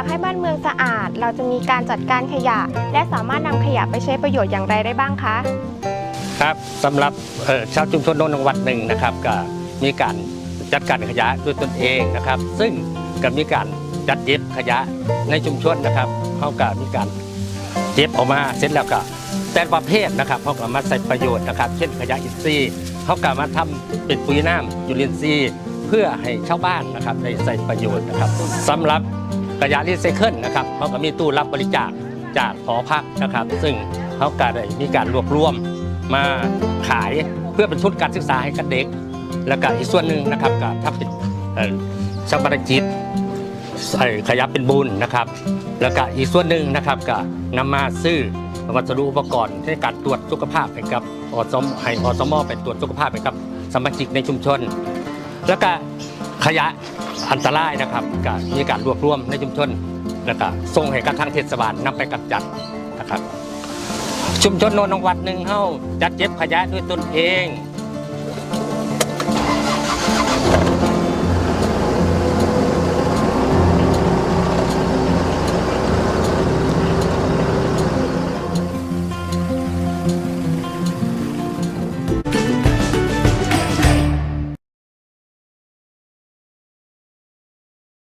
ากให้บ้านเมืองสะอาด เราจะมีการจัดการขยะ และสามารถนำขยะไปใช้ประโยชน์อย่างไรได้บ้างคะ ครับสำหรับชาวชุมชนโนนวัดหนึ่งนะครับก็มีการจัดการขยะด้วยตนเองนะครับ ซึ่งก็มีการจัดเก็บขยะในชุมชนนะครับเขาก็มีการเก็บออกมาเสร็จแล้วก็แต่ประเภทนะครับเขาก็มาใส่ประโยชน์นะครับ เช่นขยะอินทรีย์เขาก็มาทำเป็นปุ๋ยน้ำจุลินทรีย์ เพื่อให้ชาวบ้านนะครับได้ใส่ประโยชน์นะครับสำหรับ ขยะรีไซเคิลนะครับเขาก็มีตู้รับบริจาคจากหอพักนะครับ ซึ่งเขาก็ได้มีการรวบรวมมาขายเพื่อเป็นทุนการศึกษาให้กับเด็ก แล้วก็อีกส่วนหนึ่งนะครับก็ถ้าเป็นชาวบ้านจิตใส่ขยับเป็นบุญนะครับ แล้วก็อีกส่วนหนึ่งนะครับก็นำมาซื้อวัสดุอุปกรณ์ในการตรวจสุขภาพให้กับอสมให้อสมอไปตรวจสุขภาพให้กับสมาชิกในชุมชน แล้วก็ ขยะอันตรายนะครับก็มีการรวบรวมในชุมชนแล้วก็ส่งให้กับทางเทศบาลนำไปกำจัดนะครับ ชุมชนโนนวัดหนึ่งเฮาจัดเก็บขยะด้วยตนเอง